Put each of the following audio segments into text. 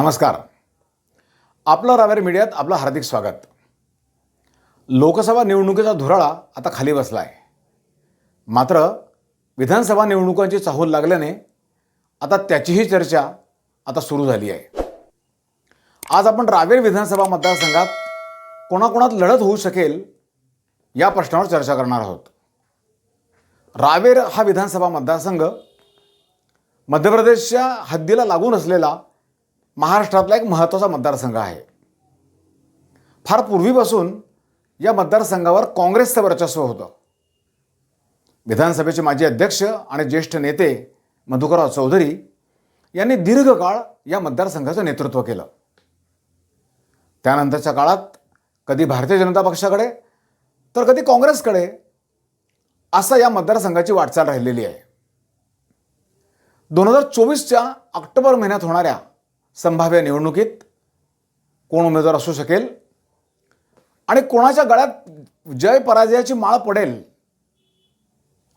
नमस्कार. आपलं रावेर मीडियात आपलं हार्दिक स्वागत. लोकसभा निवडणुकीचा धुराळा आता खाली बसला आहे मात्र विधानसभा निवडणुकांची चाहूल लागल्याने आता त्याचीही चर्चा आता सुरू झाली आहे. आज आपण रावेर विधानसभा मतदारसंघात कोणाकोणात लढत होऊ शकेल या प्रश्नावर चर्चा करणार आहोत. रावेर हा विधानसभा मतदारसंघ मध्य प्रदेशच्या हद्दीला लागून असलेला महाराष्ट्रातला एक महत्त्वाचा मतदारसंघ आहे. फार पूर्वीपासून या मतदारसंघावर काँग्रेसचं वर्चस्व होतं. विधानसभेचे माजी अध्यक्ष आणि ज्येष्ठ नेते मधुकरराव चौधरी यांनी दीर्घकाळ या मतदारसंघाचं नेतृत्व केलं. त्यानंतरच्या काळात कधी भारतीय जनता पक्षाकडे तर कधी काँग्रेसकडे असं या मतदारसंघाची वाटचाल राहिलेली आहे. दोन हजार चोवीसच्या ऑक्टोबर महिन्यात होणाऱ्या संभाव्य निवडणुकीत कोण उमेदवार असू शकेल? आणि कोणाच्या गळ्यात जय पराजयाची माळ पडेल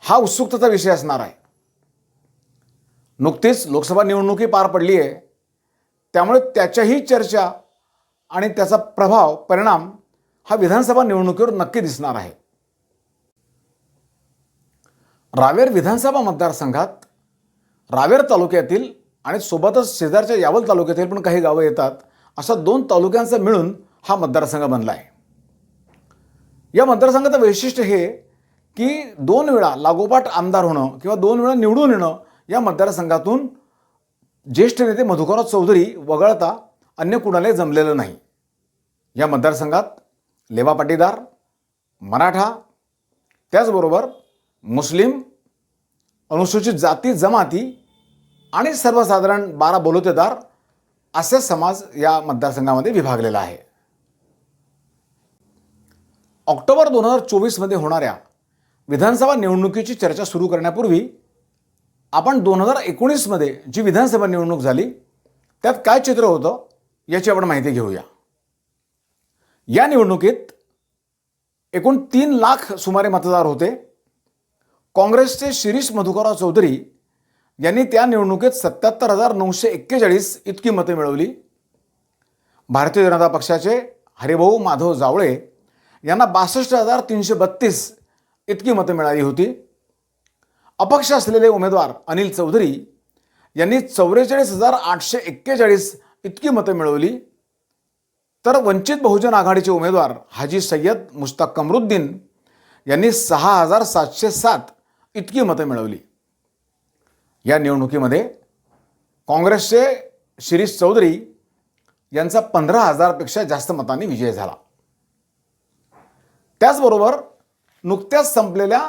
हा उत्सुकतेचा विषय असणार आहे. नुकतीच लोकसभा निवडणुकी पार पडली आहे त्यामुळे त्याच्याही चर्चा आणि त्याचा प्रभाव परिणाम हा विधानसभा निवडणुकीवर नक्की दिसणार आहे. रावेर विधानसभा मतदारसंघात रावेर तालुक्यातील आणि सोबतच शेजारच्या यावल तालुक्यातील पण काही गावं येतात अशा दोन तालुक्यांचा मिळून हा मतदारसंघ बनला आहे या मतदारसंघाचं वैशिष्ट्य हे की दोन वेळा लागोपाठ आमदार होणं किंवा दोन वेळा निवडून येणं या मतदारसंघातून ज्येष्ठ नेते मधुकरराव चौधरी वगळता अन्य कुणालाही जमलेलं नाही. या मतदारसंघात लेवा पाटीदार मराठा त्याचबरोबर मुस्लिम अनुसूचित जाती जमाती आणि सर्वसाधारण बारा बलुतेदार असे समाज या मतदारसंघामध्ये विभागलेला आहे. ऑक्टोबर दोन हजार चोवीसमध्ये होणाऱ्या विधानसभा निवडणुकीची चर्चा सुरू करण्यापूर्वी आपण दोन हजार एकोणीसमध्ये जी विधानसभा निवडणूक झाली त्यात काय चित्र होतं याची आपण माहिती घेऊया. या निवडणुकीत एकूण तीन लाख सुमारे मतदार होते. काँग्रेसचे शिरीष मधुकरराव चौधरी यांनी त्या निवडणुकीत सत्याहत्तर हजार नऊशे एक्केचाळीस इतकी मतं मिळवली. भारतीय जनता पक्षाचे हरिभाऊ माधव जावळे यांना बासष्ट हजार तीनशे बत्तीस इतकी मतं मिळाली होती. अपक्ष असलेले उमेदवार अनिल चौधरी यांनी चौवेचाळीस हजार आठशे एक्केचाळीस इतकी मतं मिळवली. तर वंचित बहुजन आघाडीचे उमेदवार हाजी सय्यद मुश्ताक कमरुद्दीन यांनी सहा हजार सातशे सात इतकी मतं मिळवली. या निवडणुकीमध्ये काँग्रेसचे शिरीष चौधरी यांचा पंधरा हजारपेक्षा जास्त मतांनी विजय झाला. त्याचबरोबर नुकत्याच संपलेल्या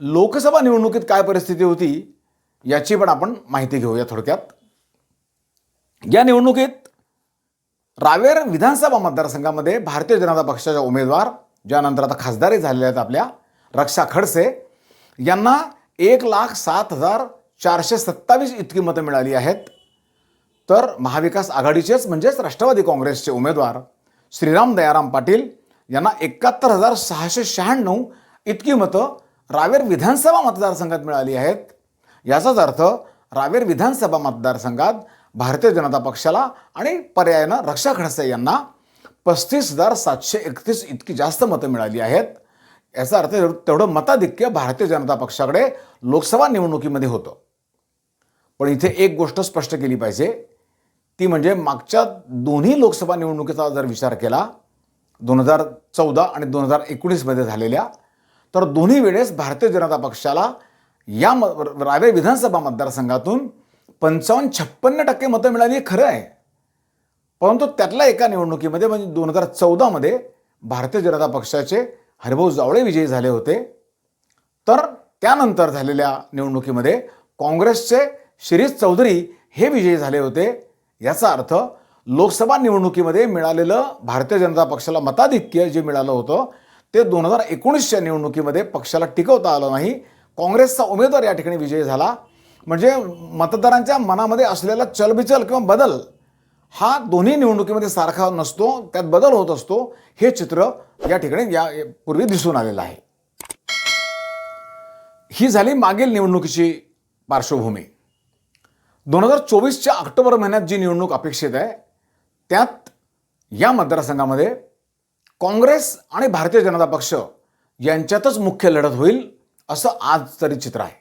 लोकसभा निवडणुकीत काय परिस्थिती होती याची पण आपण माहिती घेऊया थोडक्यात. या निवडणुकीत रावेर विधानसभा मतदारसंघामध्ये भारतीय जनता पक्षाच्या उमेदवार ज्यानंतर आता खासदारी झालेल्या आहेत आपल्या रक्षा खडसे यांना एक लाख सात हजार चारशे सत्तावीस इतकी मतं मिळाली आहेत. तर महाविकास आघाडीचेच म्हणजेच राष्ट्रवादी काँग्रेसचे उमेदवार श्रीराम दयाराम पाटील यांना एकाहत्तर हजार सहाशे शहाण्णव इतकी मतं रावेर विधानसभा मतदारसंघात मिळाली आहेत. याचाच अर्थ रावेर विधानसभा मतदारसंघात भारतीय जनता पक्षाला आणि पर्यायानं रक्षा खडसे यांना पस्तीस हजार सातशे एकतीस इतकी जास्त मतं मिळाली आहेत. याचा अर्थ तेवढं मताधिक्य भारतीय जनता पक्षाकडे लोकसभा निवडणुकीमध्ये होतं. पण इथे एक गोष्ट स्पष्ट केली पाहिजे. ती म्हणजे मागच्या दोन्ही लोकसभा निवडणुकीचा जर विचार केला दोन हजार चौदा आणि दोन हजार एकोणीसमध्ये झालेल्या तर दोन्ही वेळेस भारतीय जनता पक्षाला या म रावे विधानसभा मतदारसंघातून पंचावन्न छप्पन्न टक्के मतं मिळाली हे खरं आहे. परंतु त्यातल्या एका निवडणुकीमध्ये म्हणजे दोन हजार चौदामध्ये भारतीय जनता पक्षाचे हरिभाऊ जावळे विजयी झाले होते. तर त्यानंतर झालेल्या निवडणुकीमध्ये काँग्रेसचे शिरीष चौधरी हे विजयी झाले होते. याचा अर्थ लोकसभा निवडणुकीमध्ये मिळालेलं भारतीय जनता पक्षाला मताधिक्य जे मिळालं होतं ते दोन हजार एकोणीसच्या निवडणुकीमध्ये पक्षाला टिकवता आलं नाही. काँग्रेसचा उमेदवार या ठिकाणी विजयी झाला. म्हणजे मतदारांच्या मनामध्ये असलेला चलबिचल किंवा बदल हा दोन्ही निवडणुकीमध्ये सारखा नसतो त्यात बदल होत असतो हे चित्र या ठिकाणी या पूर्वी दिसून आलेलं आहे. ही झाली मागील निवडणुकीची पार्श्वभूमी. दोन हजार चोवीसच्या ऑक्टोबर महिन्यात जी निवडणूक अपेक्षित आहे त्यात या मतदारसंघामध्ये काँग्रेस आणि भारतीय जनता पक्ष यांच्यातच मुख्य लढत होईल असं आज तरी चित्र आहे.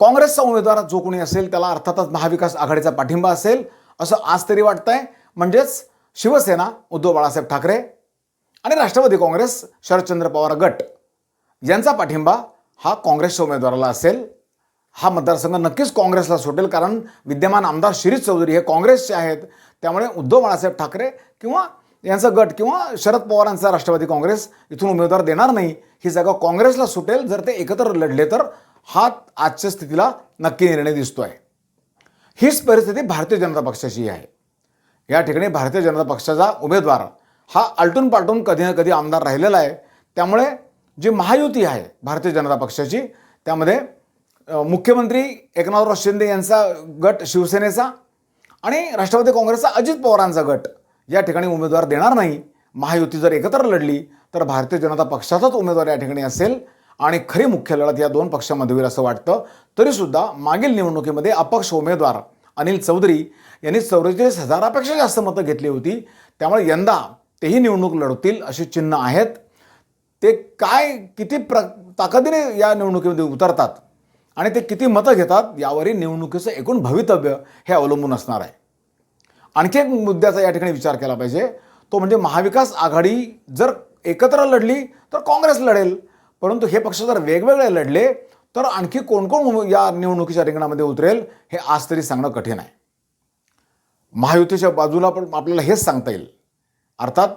काँग्रेसचा उमेदवार जो कोणी असेल त्याला अर्थातच महाविकास आघाडीचा पाठिंबा असेल असं आज तरी वाटतंय. म्हणजेच शिवसेना उद्धव बाळासाहेब ठाकरे आणि राष्ट्रवादी काँग्रेस शरदचंद्र पवार गट यांचा पाठिंबा हा काँग्रेसच्या उमेदवाराला असेल. हा मतदारसंघ नक्कीच काँग्रेसला सुटेल कारण विद्यमान आमदार शिरीष चौधरी हे काँग्रेसचे आहेत. त्यामुळे उद्धव बाळासाहेब ठाकरे किंवा यांचा गट किंवा शरद पवारांचा राष्ट्रवादी काँग्रेस इथून उमेदवार देणार नाही. ही जागा काँग्रेसला सुटेल जर ते एकत्र लढले तर हा आजच्या स्थितीला नक्की निर्णय दिसतो आहे हीच परिस्थिती भारतीय जनता पक्षाची आहे. या ठिकाणी भारतीय जनता पक्षाचा उमेदवार हा आलटून पालटून कधी ना कधी आमदार राहिलेला आहे. त्यामुळे जी महायुती आहे भारतीय जनता पक्षाची त्यामध्ये मुख्यमंत्री एकनाथराव शिंदे यांचा गट शिवसेनेचा आणि राष्ट्रवादी काँग्रेसचा अजित पवारांचा गट या ठिकाणी उमेदवार देणार नाही. महायुती जर एकत्र लढली तर भारतीय जनता पक्षाचाच उमेदवार या ठिकाणी असेल आणि खरी मुख्य लढत या दोन पक्षामध्ये होईल असं वाटतं. तरीसुद्धा मागील निवडणुकीमध्ये अपक्ष उमेदवार अनिल चौधरी यांनी चौवेचाळीस हजारापेक्षा जास्त मतं घेतली होती. त्यामुळे यंदा तेही निवडणूक लढवतील अशी चिन्ह आहेत. ते काय किती प्र ताकदीने या निवडणुकीमध्ये उतरतात? आणि ते किती मतं घेतात यावरही निवडणुकीचं एकूण भवितव्य हे अवलंबून असणार आहे. आणखी एक मुद्द्याचा या ठिकाणी विचार केला पाहिजे. तो म्हणजे महाविकास आघाडी जर एकत्र लढली तर काँग्रेस लढेल. परंतु हे पक्ष जर वेगवेगळे लढले तर आणखी कोण कोण या निवडणुकीच्या रिंगणामध्ये उतरेल हे आज तरी सांगणं कठीण आहे. महायुतीच्या बाजूला पण आपल्याला हेच सांगता येईल. अर्थात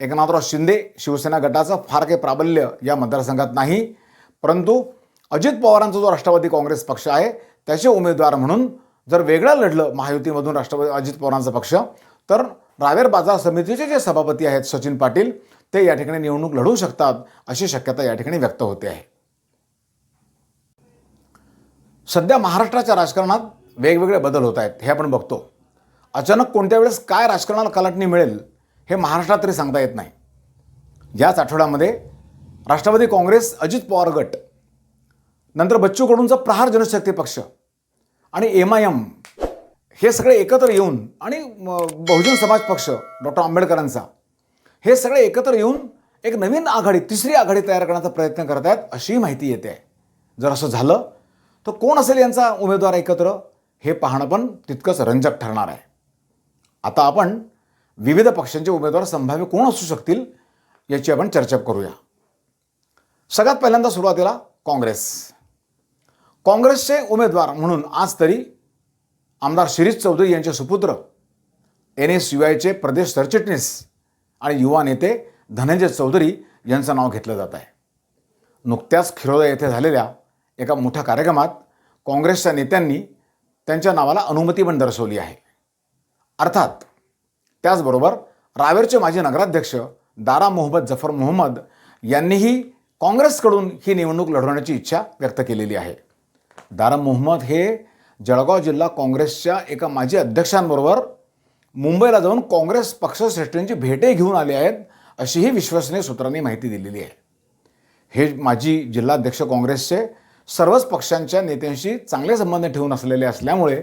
एकनाथराव शिंदे शिवसेना गटाचं फार काही प्राबल्य या मतदारसंघात नाही. परंतु अजित पवारांचा जो राष्ट्रवादी काँग्रेस पक्ष आहे त्याचे उमेदवार म्हणून जर वेगळं लढलं महायुतीमधून राष्ट्रवादी अजित पवारांचा पक्ष तर रावेर बाजार समितीचे जे सभापती आहेत सचिन पाटील ते या ठिकाणी निवडणूक लढवू शकतात अशी शक्यता या ठिकाणी व्यक्त होते आहे. सध्या महाराष्ट्राच्या राजकारणात वेगवेगळे बदल होत आहेत हे आपण बघतो. अचानक कोणत्या वेळेस काय राजकारणाला कलाटणी मिळेल हे महाराष्ट्रात तरी सांगता येत नाही. याच आठवड्यामध्ये राष्ट्रवादी काँग्रेस अजित पवार गट नंतर बच्चू कडूंचा प्रहार जनशक्ती पक्ष आणि एम आय एम हे सगळे एकत्र येऊन आणि म, बहुजन समाज पक्ष डॉक्टर आंबेडकरांचा हे सगळे एकत्र येऊन एक नवीन आघाडी तिसरी आघाडी तयार करण्याचा प्रयत्न करत आहेत अशी माहिती येते. आहे जर असं झालं तर कोण असेल यांचा उमेदवार एकत्र? हे पाहणं पण तितकंच रंजक ठरणार आहे. आता आपण विविध पक्षांचे उमेदवार संभाव्य कोण असू शकतील याची आपण चर्चा करूया. सगळ्यात पहिल्यांदा सुरुवातीला काँग्रेस. काँग्रेसचे उमेदवार म्हणून आज तरी आमदार शिरीष चौधरी यांचे सुपुत्र एन एस यू आयचे प्रदेश सरचिटणीस आणि युवा नेते धनंजय चौधरी यांचं नाव घेतलं जात आहे. नुकत्याच खिरोदा येथे झालेल्या एका मोठ्या कार्यक्रमात काँग्रेसच्या नेत्यांनी त्यांच्या नावाला अनुमती पण दर्शवली आहे. अर्थात त्याचबरोबर रावेरचे माजी नगराध्यक्ष दारा मोहम्मद जफर मोहम्मद यांनीही काँग्रेसकडून ही निवडणूक लढवण्याची इच्छा व्यक्त केलेली आहे. दारा मोहम्मद हे जळगाव जिल्हा काँग्रेसच्या एका माजी अध्यक्षांबरोबर मुंबईला जाऊन काँग्रेस पक्षश्रेष्ठींची भेटही घेऊन आले आहेत अशीही विश्वसनीय सूत्रांनी माहिती दिलेली आहे. हे माजी जिल्हाध्यक्ष काँग्रेसचे सर्वच पक्षांच्या नेत्यांशी चांगले संबंध ठेवून असलेले असल्यामुळे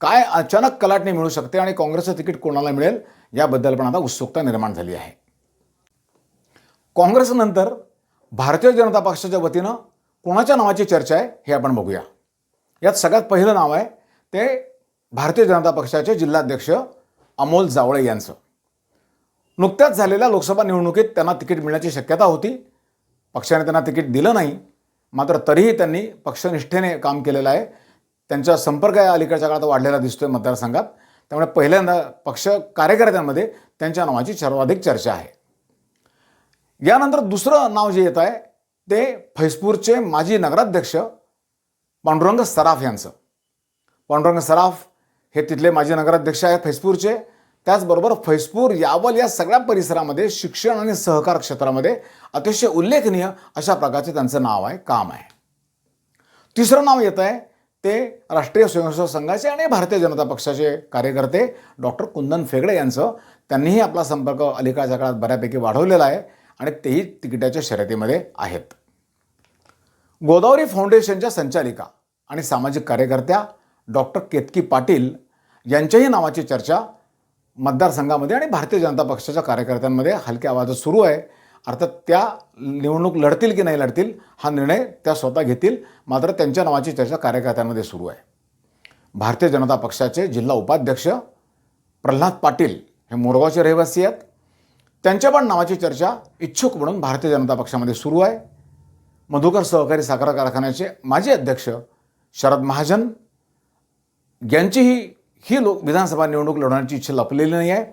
काय अचानक कलाटणी मिळू शकते आणि काँग्रेसचं तिकीट कोणाला मिळेल याबद्दल पण आता उत्सुकता निर्माण झाली आहे. काँग्रेसनंतर भारतीय जनता पक्षाच्या वतीनं कोणाच्या नावाची चर्चा आहे हे आपण बघूया. यात सगळ्यात पहिलं नाव आहे ते भारतीय जनता पक्षाचे जिल्हाध्यक्ष अमोल जावळे यांचं. नुकत्याच झालेल्या लोकसभा निवडणुकीत त्यांना तिकीट मिळण्याची शक्यता होती. पक्षाने त्यांना तिकीट दिलं नाही. मात्र तरीही त्यांनी पक्षनिष्ठेने काम केलेलं आहे. त्यांचा संपर्क या अलीकडच्या काळात वाढलेला दिसतोय मतदारसंघात. त्यामुळे पहिल्यांदा पक्ष कार्यकर्त्यांमध्ये त्यांच्या नावाची सर्वाधिक चर्चा आहे. यानंतर दुसरं नाव जे येत आहे ते फैजपूरचे माजी नगराध्यक्ष पांडुरंग सराफ यांचं. पांडुरंग सराफ हे तिथले माजी नगराध्यक्ष आहेत फैजपूरचे त्याचबरोबर फैजपूर यावल या सगळ्या परिसरामध्ये शिक्षण आणि सहकार क्षेत्रामध्ये अतिशय उल्लेखनीय अशा प्रकारचे त्यांचं नाव आहे काम आहे. तिसरं नाव येत आहे ते राष्ट्रीय स्वयंसेवक संघाचे आणि भारतीय जनता पक्षाचे कार्यकर्ते डॉक्टर कुंदन फेगडे यांचं. त्यांनीही आपला संपर्क अलीकडच्या काळात बऱ्यापैकी वाढवलेला आहे आणि तेही तिकिटाच्या शर्यतीमध्ये आहेत. गोदावरी फाउंडेशनच्या संचालिका आणि सामाजिक कार्यकर्त्या डॉक्टर केतकी पाटील यांच्याही नावाची चर्चा मतदारसंघामध्ये आणि भारतीय जनता पक्षाच्या कार्यकर्त्यांमध्ये हलक्या आवाजात सुरू आहे. अर्थात त्या निवडणूक लढतील की नाही लढतील हा निर्णय त्या स्वतः घेतील. मात्र त्यांच्या नावाची चर्चा कार्यकर्त्यांमध्ये सुरू आहे. भारतीय जनता पक्षाचे जिल्हा उपाध्यक्ष प्रल्हाद पाटील हे मोरगावचे रहिवासी आहेत. त्यांच्या पण नावाची चर्चा इच्छुक म्हणून भारतीय जनता पक्षामध्ये सुरू आहे. मधुकर सहकारी साखर कारखान्याचे माजी अध्यक्ष शरद महाजन यांचीही ही लोक विधानसभा निवडणूक लढवण्याची इच्छा लपलेली नाही आहे.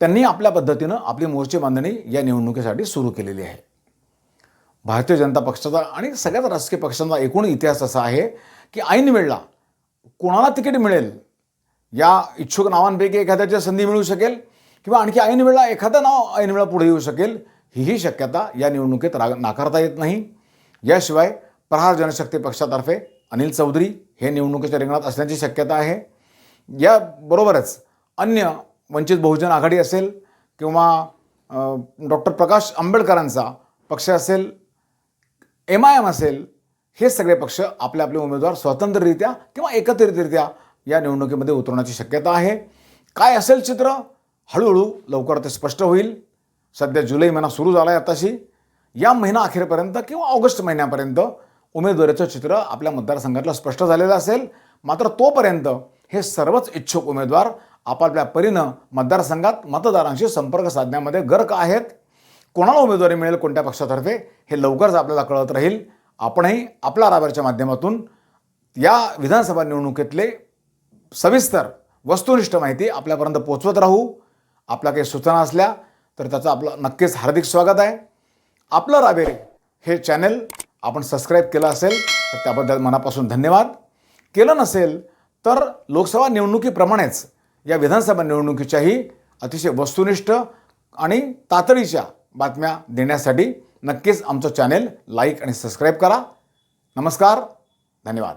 त्यांनी आपल्या पद्धतीनं आपली मोर्चे बांधणी या निवडणुकीसाठी सुरू केलेली आहे. भारतीय जनता पक्षाचा आणि सगळ्याच राजकीय पक्षांचा एकूण इतिहास असा आहे की ऐनवेळला कोणाला तिकीट मिळेल या इच्छुक नावांपैकी एखाद्याची संधी मिळू शकेल किंवा आणखी ऐन वेळेला एखादं नाव ऐन वेळा पुढे येऊ शकेल हीही शक्यता या निवडणुकीत रा नाकारता येत नाही. याशिवाय प्रहार जनशक्ती पक्षातर्फे अनिल चौधरी हे निवडणुकीच्या रिंगणात असण्याची शक्यता आहे. याबरोबरच अन्य वंचित बहुजन आघाडी असेल किंवा डॉक्टर प्रकाश आंबेडकरांचा पक्ष असेल एम आय एम असेल हे सगळे पक्ष आपले आपले उमेदवार स्वतंत्ररित्या किंवा एकत्रितरित्या या निवडणुकीमध्ये उतरण्याची शक्यता आहे. काय असेल चित्र? हळूहळू लवकर ते स्पष्ट होईल. सध्या जुलै महिना सुरू झाला आहे आताशी. या महिना अखेरपर्यंत किंवा ऑगस्ट महिन्यापर्यंत उमेदवारीचं चित्र आपल्या मतदारसंघातलं स्पष्ट झालेलं असेल. मात्र तोपर्यंत हे सर्वच इच्छुक उमेदवार आपापल्या परीनं मतदारसंघात मतदारांशी संपर्क साधण्यामध्ये गर्क आहेत. कोणाला उमेदवारी मिळेल कोणत्या पक्षातर्फे हे लवकरच आपल्याला कळत राहील. आपणही आपल्या राबरच्या माध्यमातून या विधानसभा निवडणुकीतले सविस्तर वस्तुनिष्ठ माहिती आपल्यापर्यंत पोचवत राहू. आपल्या काही सूचना असल्या तर त्याचं आपलं नक्कीच हार्दिक स्वागत आहे. आपलं रावे हे चॅनल आपण सबस्क्राईब केलं असेल तर त्याबद्दल मनापासून धन्यवाद. केलं नसेल तर लोकसभा निवडणुकीप्रमाणेच या विधानसभा निवडणुकीच्याही अतिशय वस्तुनिष्ठ आणि तातडीच्या बातम्या देण्यासाठी नक्कीच आमचं चॅनेल लाईक आणि सबस्क्राईब करा. नमस्कार धन्यवाद.